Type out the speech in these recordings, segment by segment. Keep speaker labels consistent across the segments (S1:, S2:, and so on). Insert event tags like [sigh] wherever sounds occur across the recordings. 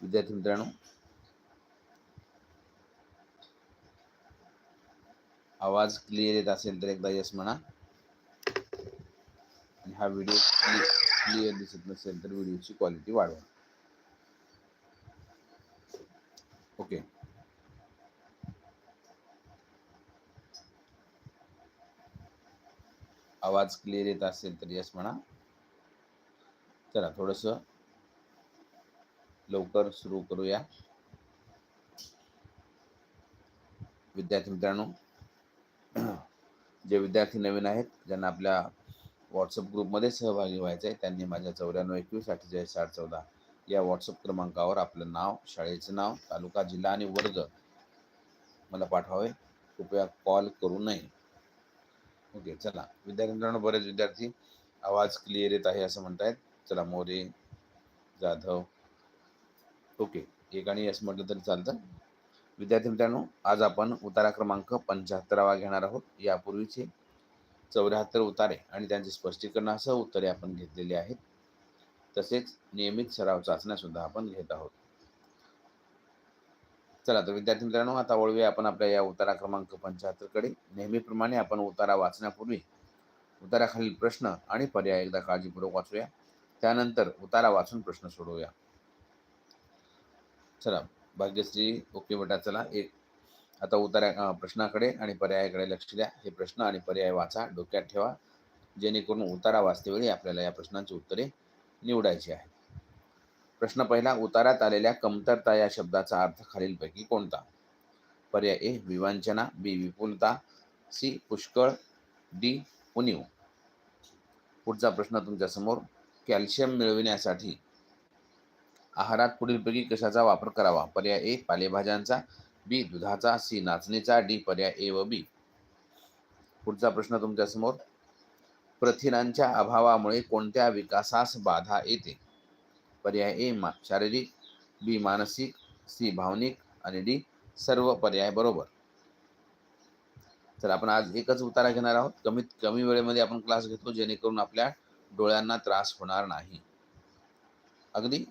S1: विद्यार्थी मित्रांनो. आवाज क्लिअर येत असेल तर एकदा यस म्हणा. आणि हा व्हिडिओ क्लिअर दिसत नसेल तर व्हिडिओची क्वालिटी वाढवा. ओके आवाज क्लिअर येत असेल तर यस म्हणा. चला थोडंसं लवकर सुरू करूया. विद्यार्थी मित्रांनो जे विद्यार्थी नवीन आहेत ज्यांना आपल्या व्हॉट्सअप ग्रुपमध्ये सहभागी व्हायचं आहे त्यांनी माझ्या चौऱ्याण्णव एकवीस अठ्ठेचाळीस साठ चौदा या व्हॉट्सअप क्रमांकावर आपलं नाव शाळेचं नाव तालुका जिल्हा आणि वर्ग मला पाठवावे. कृपया कॉल करू नये. ओके चला. विद्यार्थी मित्रांनो बरेच विद्यार्थी आवाज क्लिअर येत आहे असं म्हणतायत. चला मोरे जाधव ओके. एक आणि यस म्हटलं तरी चालतं. विद्यार्थी मित्रांनो आज आपण उतारा क्रमांक पंच्याहत्तरावा घेणार आहोत. यापूर्वीचे चौऱ्याहत्तर उतारे आणि त्यांचे स्पष्टीकरणासह उत्तरे आपण घेतलेली आहेत. तसेच नियमित सराव चाचण्यासुद्धा आपण घेत आहोत. चला तर विद्यार्थी मित्रांनो आता वळूया आपण आपल्या या उतारा क्रमांक पंच्याहत्तरकडे. नेहमीप्रमाणे आपण उतारा वाचण्यापूर्वी उताराखालील प्रश्न आणि पर्याय एकदा काळजीपूर्वक वाचूया. त्यानंतर उतारा वाचून प्रश्न सोडवूया. चला भाग्यश्री ओके बेटा चला. एक आता उतार्या प्रश्नाकडे आणि पर्यायाकडे लक्ष द्या. हे प्रश्न आणि पर्याय वाचा. डोक्यात ठेवा. जेणेकरून उतारा वाचतेवेळी आपल्याला या प्रश्नांची उत्तरे निवडायची आहेत. प्रश्न पहिला उतारात आलेल्या कमतरता या शब्दाचा अर्थ खालीलपैकी कोणता? पर्याय ए विवांचना बी विपुलता सी पुष्कळ डी उणीव. पुढचा प्रश्न तुमच्यासमोर. कॅल्शियम मिळविण्यासाठी आहारात पुढीलपैकी कशाचा वापर करावा? पर्याय ए पालेभाज्यांचा बी दुधाचा सी नाचणीचा डी पर्याय ए व बी. पुढचा प्रश्न तुमच्यासमोर. प्रथिनांच्या अभावामुळे कोणत्या विकासास बाधा येते? पर्याय ए मा शारीरिक बी मानसिक सी भावनिक आणि डी सर्व पर्याय बरोबर. तर आपण आज एकच उतारा घेणार आहोत. कमीत कमी वेळेमध्ये आपण क्लास घेतो जेणेकरून आपल्या डोळ्यांना त्रास होणार नाही. अगदी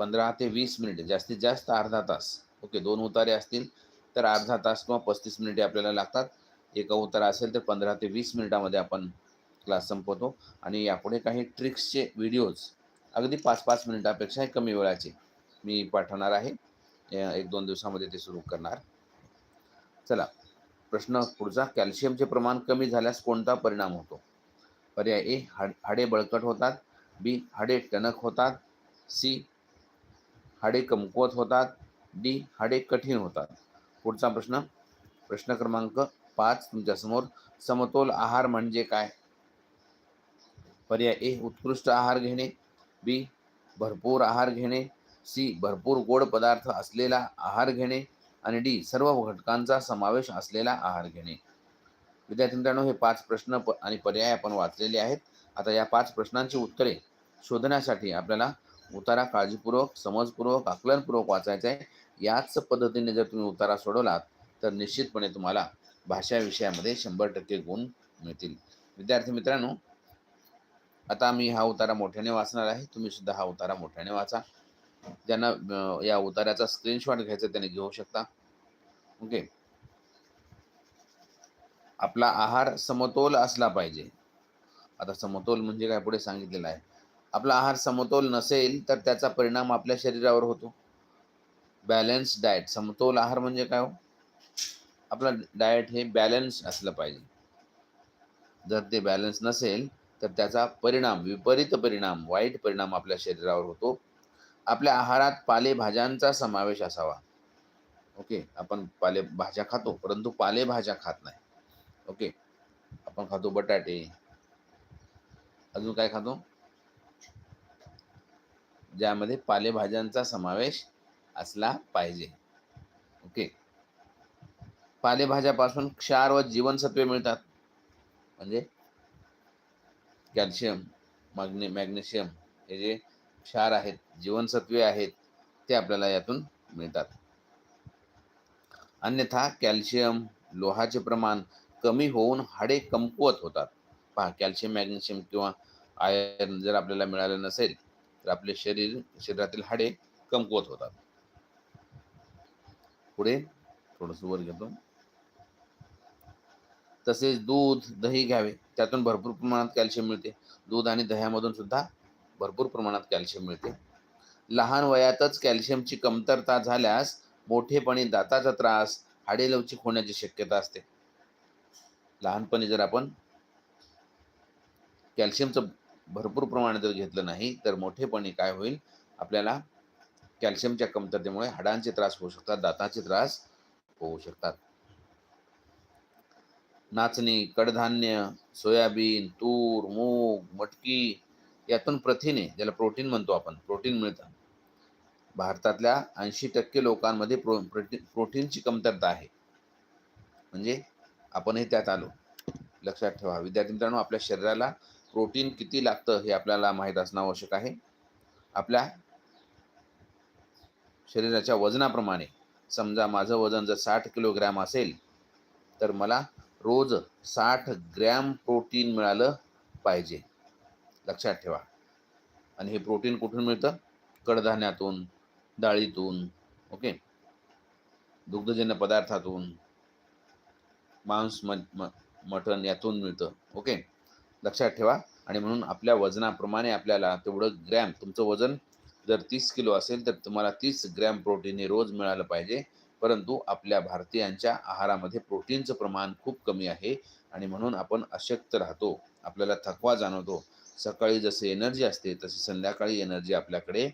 S1: पंधरा ते वीस मिनिटे जास्तीत जास्त अर्धा तास. ओके दोन उतारे असतील तर अर्धा तास किंवा पस्तीस मिनिटे आपल्याला लागतात. एका उतारा असेल तर पंधरा ते वीस मिनिटामध्ये आपण क्लास संपवतो. आणि यापुढे काही ट्रिक्सचे व्हिडिओज अगदी पाच पाच मिनिटापेक्षाही कमी वेळाचे मी पाठवणार आहे. एक दोन दिवसामध्ये ते सुरू करणार. चला प्रश्न पुढचा. कॅल्शियमचे प्रमाण कमी झाल्यास कोणता परिणाम होतो? पर्याय ए हाड हाडे बळकट होतात. बी हाडे टणक होतात. सी हाडे कमकुवत होतात. डी हाडे कठीण होतात. पुढचा प्रश्न. प्रश्न क्रमांक पाच तुमच्यासमोर समतोल आहार म्हणजे काय? पर्याय ए उत्कृष्ट आहार घेणे. बी भरपूर आहार घेणे. सी भरपूर गोड पदार्थ असलेला आहार घेणे. आणि डी सर्व घटकांचा समावेश असलेला आहार घेणे. विद्यार्थी मित्रांनो हे पाच प्रश्न प आणि पर्याय आपण वाचलेले आहेत. आता या पाच प्रश्नांची उत्तरे शोधण्यासाठी आपल्याला उतारा काळजीपूर्वक समजपूर्वक आकलनपूर्वक वाचायचा आहे. याच पद्धतीने जर तुम्ही उतारा सोडवलात तर निश्चितपणे तुम्हाला भाषा विषयामध्ये शंभर टक्के गुण मिळतील. विद्यार्थी मित्रांनो आता मी हा उतारा मोठ्याने वाचणार आहे. तुम्ही सुद्धा हा उतारा मोठ्याने वाचा. ज्यांना या उताराचा स्क्रीनशॉट घ्यायचा त्याने घेऊ शकता. ओके. आपला आहार समतोल असला पाहिजे. आता समतोल म्हणजे काय? पुढे सांगितलेलं आहे. आपला आहार समतोल नसेल तर त्याचा परिणाम आपल्या शरीरावर होतो. बॅलन्स डाएट समतोल आहार म्हणजे काय हो? आपला डाएट हे बॅलन्स असलं पाहिजे. जर ते बॅलन्स नसेल तर त्याचा परिणाम विपरीत परिणाम वाईट परिणाम आपल्या शरीरावर होतो. आपल्या आहारात पालेभाज्यांचा समावेश असावा. ओके आपण पालेभाज्या खातो परंतु पालेभाज्या खात नाही. ओके आपण खातो बटाटे. अजून काय खातो? ज्यामध्ये पालेभाज्यांचा समावेश असला पाहिजे. ओके पालेभाज्यापासून क्षार व जीवनसत्वे मिळतात. म्हणजे कॅल्शियम मॅग्ने मॅग्नेशियम हे जे क्षार आहेत जीवनसत्वे आहेत ते आपल्याला यातून मिळतात. अन्यथा कॅल्शियम लोहाचे प्रमाण कमी होऊन हाडे कमकुवत होतात. पहा कॅल्शियम मॅग्नेशियम किंवा आयर्न जर आपल्याला मिळालं नसेल तर आपले शरीर शरीरातील हाडे कमकुवत होतात. पुढे थोडस वर घेतो. तसेच दूध दही घ्यावे. त्यातून भरपूर प्रमाणात कॅल्शियम मिळते. दूध आणि दह्यामधून सुद्धा भरपूर प्रमाणात कॅल्शियम मिळते. लहान वयातच कॅल्शियमची कमतरता झाल्यास मोठेपणी दाताचा त्रास हाडे लवचिक होण्याची शक्यता असते. लहानपणी जर आपण कॅल्शियमचं भरपूर प्रमाणात जर घेतलं नाही तर मोठेपणी काय होईल? आपल्याला कॅल्शियमच्या कमतरतेमुळे हाडांचे त्रास होऊ शकतात दाताचे त्रास होऊ शकतात. नाचणी कडधान्य सोयाबीन तूर मूग मटकी यातून प्रथिने ज्याला प्रोटीन म्हणतो आपण प्रोटीन मिळतं. भारतातल्या ऐंशी टक्के लोकांमध्ये प्रो प्रोटीन प्रोटीनची कमतरता आहे. म्हणजे आपणही त्यात आलो. लक्षात ठेवा. विद्यार्थी मित्रांनो आपल्या शरीराला प्रोटीन किती लागतं हे आपल्याला माहीत असणं आवश्यक आहे. आपल्या शरीराच्या वजनाप्रमाणे समजा माझं वजन जर साठ किलोग्रॅम असेल तर मला रोज साठ ग्रॅम प्रोटीन मिळालं पाहिजे. लक्षात ठेवा. आणि हे प्रोटीन कुठून मिळतं? कडधान्यातून डाळीतून ओके? दुग्धजन्य पदार्थातून मांस म मटण यातून मिळतं ओके? लक्षात ठेवा. आणि म्हणून आपल्या वजनाप्रमाणे आपल्याला तेवढं ग्रॅम तुमचं वजन जर तीस किलो असेल तर तुम्हाला तीस ग्रॅम प्रोटीन हे रोज मिळालं पाहिजे. परंतु आपल्या भारतीयांच्या आहारामध्ये प्रोटीनचं प्रमाण खूप कमी आहे आणि म्हणून आपण अशक्त राहतो आपल्याला थकवा जाणवतो. सकाळी जसे एनर्जी असते तशी संध्याकाळी एनर्जी आपल्याकडे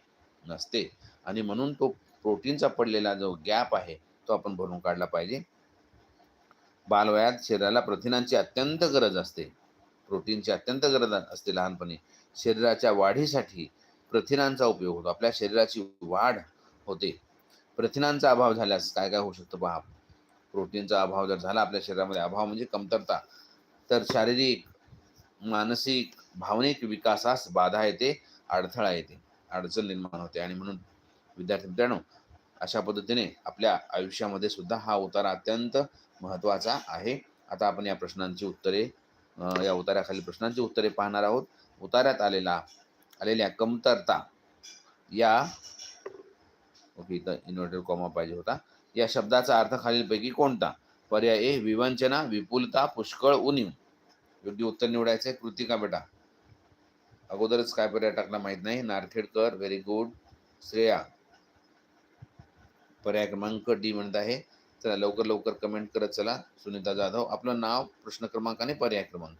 S1: नसते. आणि म्हणून तो प्रोटीनचा पडलेला जो गॅप आहे तो आपण भरून काढला पाहिजे. बालवयात शरीराला प्रथिनांची अत्यंत गरज असते. प्रोटीनची अत्यंत गरज असते लहानपणी. शरीराच्या वाढीसाठी प्रथिनांचा उपयोग होतो. आपल्या शरीराची वाढ होते. प्रथिनांचा अभाव झाल्यास काय काय होऊ शकतं? पहा. प्रोटीनचा अभाव जर झाला आपल्या शरीरामध्ये अभाव म्हणजे कमतरता. तर शारीरिक मानसिक भावनिक विकासास बाधा येते अडथळा येते अडचण निर्माण होते. आणि म्हणून विद्यार्थी मित्रांनो अशा पद्धतीने आपल्या आयुष्यामध्ये सुद्धा हा उतारा अत्यंत महत्त्वाचा आहे. आता आपण या प्रश्नांची उत्तरे या उतार्याखालील प्रश्नांची उत्तरे पाहणार आहोत. उतार्यात आलेला आलेल्या कमतरता या ओके इथं इन्व्हर्टेड कॉमा पाहिजे होता. या शब्दाचा अर्थ खालीलपैकी कोणता? पर्याय ए विवंचना विपुलता पुष्कळ उणीव. योग्य उत्तर निवडायचं आहे कृतिका बेटा. अगोदरच काय पर्याय टाकला माहीत नाही. Narkhedkar very good Shreya. पर्याय क्रमांक डी म्हणत आहे. चला लवकर लवकर कमेंट करत चला. सुनीता जाधव आपलं नाव प्रश्न क्रमांक आणि पर्याय क्रमांक.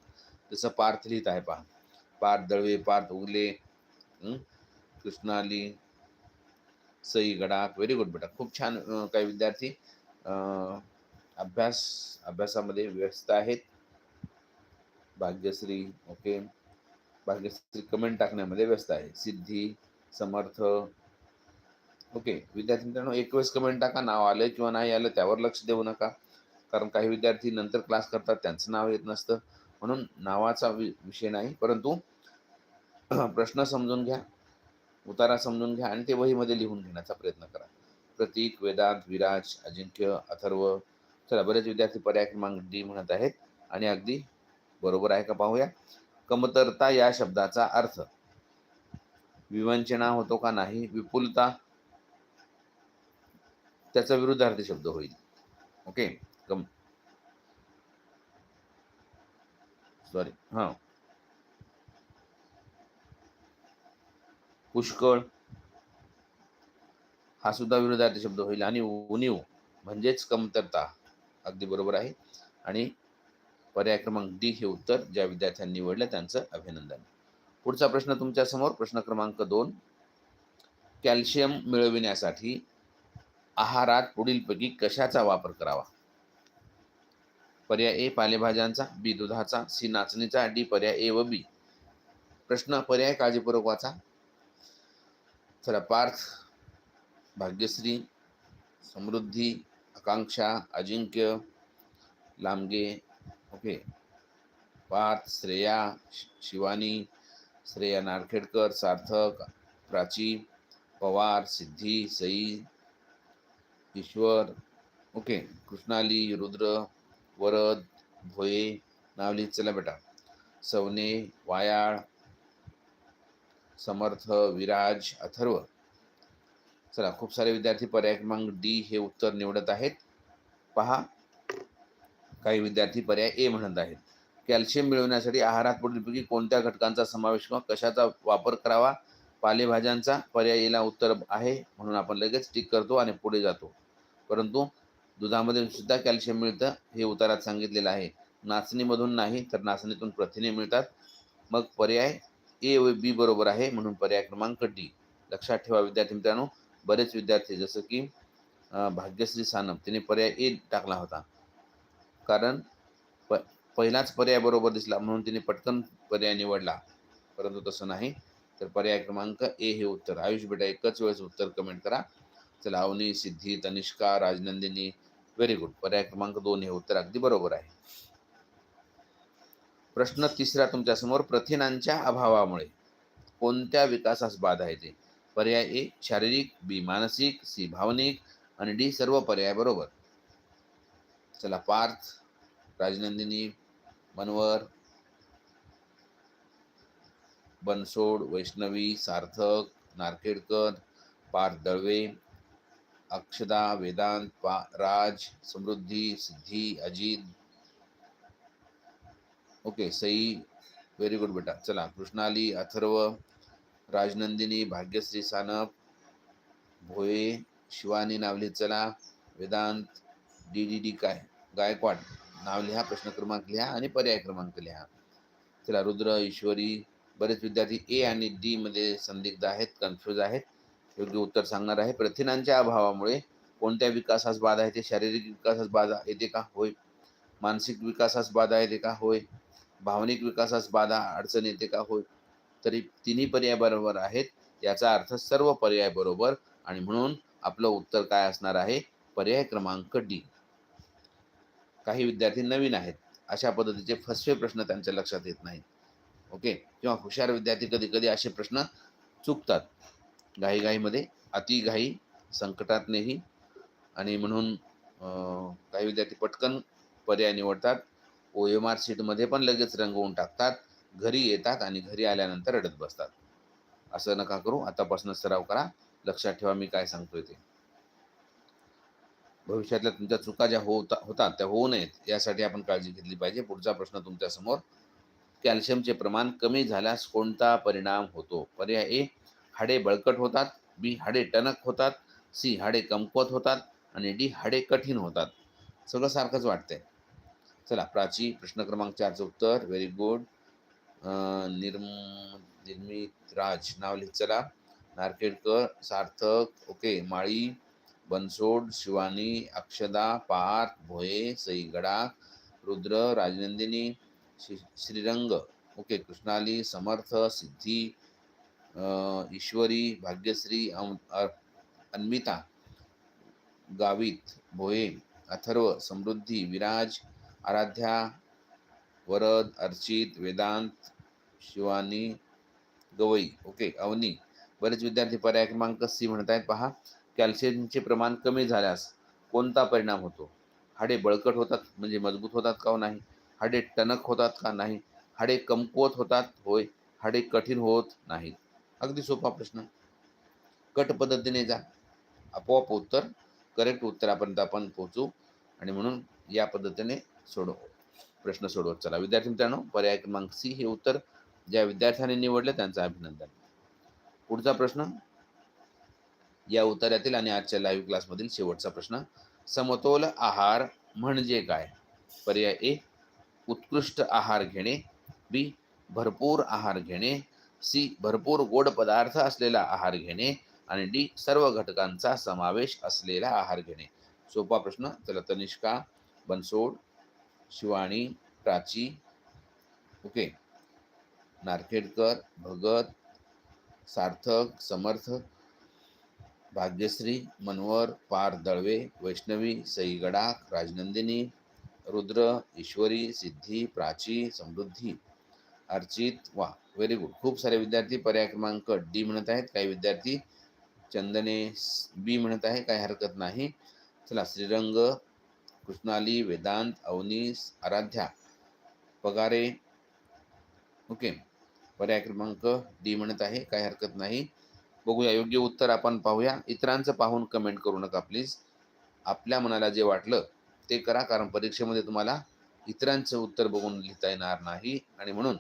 S1: जसं पार्थ लिहित आहे पहा. पार्थ दळवे पार्थ उगले कृष्णाली सई गडाख. व्हेरी गुड बेटा. खूप छान काही विद्यार्थी अभ्यास अभ्यासामध्ये व्यस्त आहेत. भाग्यश्री ओके भाग्यश्री कमेंट टाकण्यामध्ये व्यस्त आहे. सिद्धी समर्थ ओके विद्यार्थी मित्रांनो एक वेळेस कमेंट टाका नाव आलं किंवा नाही आलं त्यावर लक्ष देऊ नका. कारण काही विद्यार्थी नंतर क्लास करतात त्यांचं नाव येत नसतं. म्हणून नावाचा विषय नाही. परंतु [clears throat] प्रश्न समजून घ्या उतारा समजून घ्या आणि ते वहीमध्ये लिहून घेण्याचा प्रयत्न करा. प्रतीक वेदांत विराज अजिंक्य अथर्व चला बरेच विद्यार्थी पर्याय क्रमांक डी म्हणत आहेत. आणि अगदी बरोबर आहे का पाहूया? कमतरता या शब्दाचा अर्थ. विवंचना होतो का नाही? विपुलता त्याचा विरुद्धार्थी शब्द होईल. ओके? कम सॉरी हां. पुष्कळ. हा सुद्धा विरोधार्थी शब्द होईल. आणि उणीव म्हणजेच कमतरता. अगदी बरोबर आहे. आणि पर्याय क्रमांक डी हे उत्तर ज्या विद्यार्थ्यांनी निवडलं त्यांचं अभिनंदन. पुढचा प्रश्न तुमच्यासमोर. प्रश्न क्रमांक दोन. कॅल्शियम मिळविण्यासाठी आहारात पुढीलपैकी कशाचा वापर करावा? पर्याय ए पालेभाज्यांचा बी दुधाचा सी नाचणीचा डी पर्याय ए व बी. प्रश्न पर्याय काळजीपूर्वक वाचा चला पार्थ भाग्यश्री समृद्धी आकांक्षा अजिंक्य लांबगे ओके. पार्थ श्रेया शिवानी श्रेया नारखेडकर सार्थक प्राची पवार सिद्धी सई ईश्वर. ओके. कृष्णाली रुद्र वरद भोये नावली. चला बेटा. सवने वायाळ समर्थ विराज अथर्व. चला खूप सारे विद्यार्थी पर्याय क्रमांक डी हे उत्तर निवडत आहेत. पहा. काही विद्यार्थी पर्याय ए म्हणत आहेत. कॅल्शियम मिळवण्यासाठी आहारात पुढीलपैकी कोणत्या घटकांचा समावेश किंवा कशाचा वापर करावा? पालेभाज्यांचा पर्याय येला उत्तर आहे. म्हणून आपण लगेच टिक करतो आणि पुढे जातो. परंतु दुधामध्ये सुद्धा कॅल्शियम मिळतं हे उतारात सांगितलेलं आहे. नाचणीमधून नाही तर नाचणीतून प्रथिने मिळतात. मग पर्याय ए व बी बरोबर आहे म्हणून पर्याय क्रमांक डी लक्षात ठेवा विद्यार्थी मित्रांनो बरेच विद्यार्थी जसं की भाग्यश्री सानप तिने पर्याय ए टाकला होता. कारण प पहिलाच पर्याय बरोबर दिसला म्हणून तिने पटकन पर्याय निवडला. परंतु तसं नाही. तर पर्याय क्रमांक ए हे उत्तर. आयुष बेटा एकच वेळेस उत्तर कमेंट करा. चला सिद्धी तनिष्का राजनंदिनी व्हेरी गुड पर्याय क्रमांक दोन हे उत्तर अगदी बरोबर आहे. प्रश्न तिसरा तुमच्यासमोर प्रथिनांच्या अभावामुळे कोणत्या विकासास बाधा येते? पर्याय ए शारीरिक बी मानसिक सी भावनिक आणि डी सर्व पर्याय बरोबर. चला पार्थ राजनंदिनी मनवर बनसोड वैष्णवी सार्थक नारखेडकर पार्थ दळवे अक्षदा वेदांत पा Raj Samruddhi Siddhi Ajit okay Sai very good बेटा. चला कृष्णाली अथर्व राजनंदिनी भाग्यश्री सानप भोये शिवानी नावली चला वेदांत डी डी डी काय? गायकवाड. नाव लिहा प्रश्न क्रमांक लिहा आणि पर्याय क्रमांक लिहा. चला रुद्र ईश्वरी बरेच विद्यार्थी ए आणि डी मध्ये संदिग्ध आहेत कन्फ्यूज आहेत. योग्य उत्तर सांगणार आहे. प्रथिनांच्या अभावामुळे कोणत्या विकासास बाधा येते? शारीरिक विकासास बाधा येते का? होय. मानसिक विकासास बाधा येते का? होय. भावनिक विकासास बाधा अडचण येते का? होय. तरी तिन्ही पर्याय बरोबर आहेत. याचा अर्थ सर्व पर्याय बरोबर. आणि म्हणून आपलं उत्तर काय असणार आहे? पर्याय क्रमांक डी. काही विद्यार्थी नवीन आहेत. अशा पद्धतीचे फसवे प्रश्न त्यांच्या लक्षात येत नाहीत. ओके? किंवा हुशार विद्यार्थी कधी कधी असे प्रश्न चुकतात. घाईघाईमध्ये अतिघाई संकटात नेही आणि म्हणून काही विद्यार्थी पटकन पर्याय निवडतात. ओ एम आर सीटमध्ये पण लगेच रंगवून टाकतात. घरी येतात आणि घरी आल्यानंतर रडत बसतात. असं नका करू. आतापासून सराव करा. लक्षात ठेवा मी काय सांगतोय ते. भविष्यातल्या तुमच्या चुका ज्या होता होतात त्या होऊ नयेत. यासाठी आपण काळजी घेतली पाहिजे. पुढचा प्रश्न तुमच्यासमोर. कॅल्शियमचे प्रमाण कमी झाल्यास कोणता परिणाम होतो? पर्याय ए हाडे बळकट होतात बी हाडे टणक होतात सी हाडे कमकुवत होतात आणि डी हाडे कठीण होतात. सगळं सारखंच वाटतंय. चला प्राची प्रश्न क्रमांक चारचं उत्तर. व्हेरी गुड निर्म निर्मित राज नाव लिहित चला. नारकेडकर सार्थक ओके. माळी बनसोड शिवानी अक्षदा पार्थ भोये सईगडा रुद्र राजनंदिनी श्री श्रीरंग ओके. कृष्णाली समर्थ सिद्धी ईश्वरी भाग्यश्री अम- गावित भोये अथर्व समृद्धी विराज आराध्या वरद अर्चित वेदांत शिवानी गवई ओके अवनी. बरेच विद्यार्थी पर्याय क्रमांक सी म्हणत आहेत पहा. कॅल्शियमचे प्रमाण कमी झाल्यास कोणता परिणाम होतो? हाडे बळकट होतात म्हणजे मजबूत होतात का हो नाही? हाडे टणक होतात का नाही? हाडे कमकुवत होतात होय. हाडे कठीण होत नाहीत. अगदी सोपा प्रश्न. कट पद्धतीने जा. आपोआप उत्तर करेक्ट उत्तरापर्यंत आपण पोहोचू आणि म्हणून या पद्धतीने सोडव. प्रश्न सोडवत चला विद्यार्थी मित्रांनो पर्याय क्रमांक सी हे उत्तर ज्या विद्यार्थ्यांनी निवडले त्यांचं अभिनंदन. पुढचा प्रश्न. या उत्तरातील आणि आजच्या लाईव्ह क्लासमधील शेवटचा प्रश्न. समतोल आहार म्हणजे काय? पर्याय ए उत्कृष्ट आहार घेणे. बी भरपूर आहार घेणे. सी भरपूर गोड पदार्थ असलेला आहार घेणे आणि डी सर्व घटकांचा समावेश असलेला आहार घेणे. सोपा प्रश्न चला तनिष्का बनसोड शिवाणी प्राची ओके. नारखेडकर भगत सार्थक समर्थ भाग्यश्री मनोहर पार दळवे वैष्णवी सई गडाख राजनंदिनी रुद्र ईश्वरी सिद्धी प्राची समृद्धी. अर्चित वा व्हेरी गुड खूप सारे विद्यार्थी पर्याय क्रमांक डी म्हणत आहेत. काही विद्यार्थी चंदने बी म्हणत आहे काही हरकत नाही. चला श्रीरंग कृष्णाली वेदांत अवनीस आराध्या पगारे. ओके. पर्याय क्रमांक डी म्हणत आहे काही हरकत नाही. बघूया योग्य उत्तर आपण पाहूया. इतरांचं पाहून कमेंट करू नका प्लीज आपल्या मनाला जे वाटलं ते करा कारण परीक्षेमध्ये तुम्हाला इतरांचं उत्तर बघून लिहिता येणार नाही. आणि म्हणून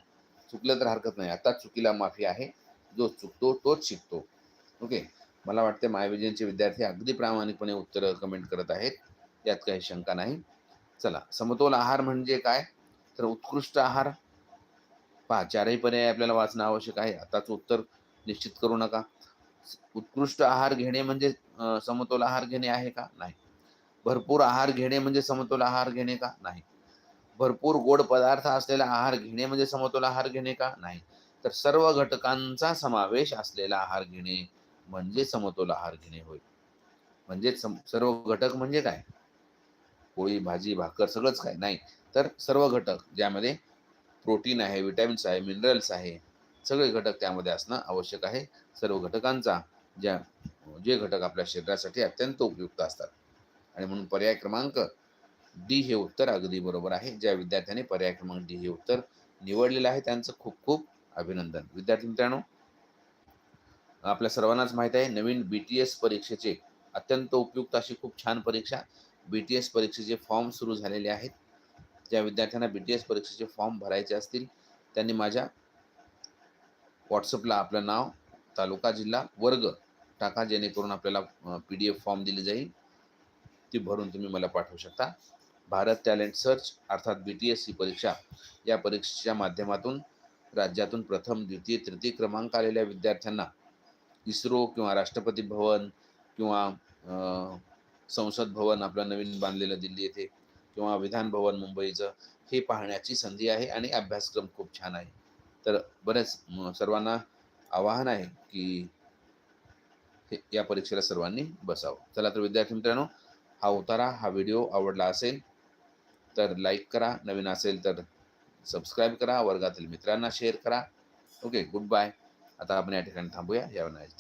S1: चुकलं तर हरकत नाही. आता चुकीला माफी आहे. जो चुकतो तोच शिकतो. ओके मला वाटते महाविजयनचे विद्यार्थी अगदी प्रामाणिकपणे उत्तरं कमेंट करत आहेत. यात काही शंका नाही. चला समतोल आहार म्हणजे काय? तर उत्कृष्ट आहार? पहा चारही पर्याय आपल्याला वाचणं आवश्यक आहे. आताच उत्तर निश्चित करू नका. उत्कृष्ट आहार घेणे म्हणजे समतोल आहार घेणे आहे का? नाही. भरपूर आहार घेणे म्हणजे समतोल आहार घेणे का? नाही. भरपूर गोड पदार्थ असलेला आहार घेणे म्हणजे समतोल आहार घेणे का? नाही. तर सर्व घटकांचा समावेश असलेला आहार घेणे म्हणजे समतोल आहार घेणे होय. म्हणजे सम- सर्व घटक म्हणजे काय? पोळी भाजी भाकर सगळंच काय? नाही. तर सर्व घटक ज्यामध्ये प्रोटीन आहे विटॅमिन्स आहे मिनरल्स आहे सगळे घटक त्यामध्ये असणं आवश्यक आहे. सर्व घटकांचा ज्या जे घटक आपल्या शरीरासाठी अत्यंत उपयुक्त असतात. आणि म्हणून पर्याय क्रमांक डी हे उत्तर अगदी बरोबर आहे. ज्या विद्यार्थ्याने पर्याय क्रमांक डी हे उत्तर निवडलेलं आहे त्यांचं खूप खूप अभिनंदन. विद्यार्थी मित्रांनो आपल्या सर्वांनाच माहीत आहे नवीन बी टी एस परीक्षेचे अत्यंत उपयुक्त अशी खूप छान परीक्षा बी टी एस परीक्षेचे फॉर्म सुरू झालेले आहेत. ज्या विद्यार्थ्यांना बी टी एस परीक्षेचे फॉर्म भरायचे असतील त्यांनी माझ्या व्हॉट्सअपला आपलं नाव तालुका जिल्हा वर्ग टाका जेणेकरून आपल्याला पी डी एफ फॉर्म दिली जाईल. ती भरून तुम्ही मला पाठवू शकता. भारत टॅलेंट सर्च अर्थात बी टी एस ही परीक्षा या परीक्षेच्या माध्यमातून राज्यातून प्रथम द्वितीय तृतीय क्रमांक आलेल्या विद्यार्थ्यांना इस्रो किंवा राष्ट्रपती भवन किंवा संसद भवन आपलं नवीन बांधलेलं दिल्ली येथे किंवा विधान भवन मुंबईचं हे पाहण्याची संधी आहे आणि अभ्यासक्रम खूप छान आहे. तर बरेच सर्वांना आवाहन आहे की हे या परीक्षेला सर्वांनी बसावं. चला तर विद्यार्थी मित्रांनो हा उतारा हा व्हिडिओ आवडला असेल तर लाईक करा. नवीन असेल तर सबस्क्राईब करा. वर्गातील मित्रांना शेअर करा. ओके गुड बाय आता आपण या ठिकाणी थांबूया. या नाईस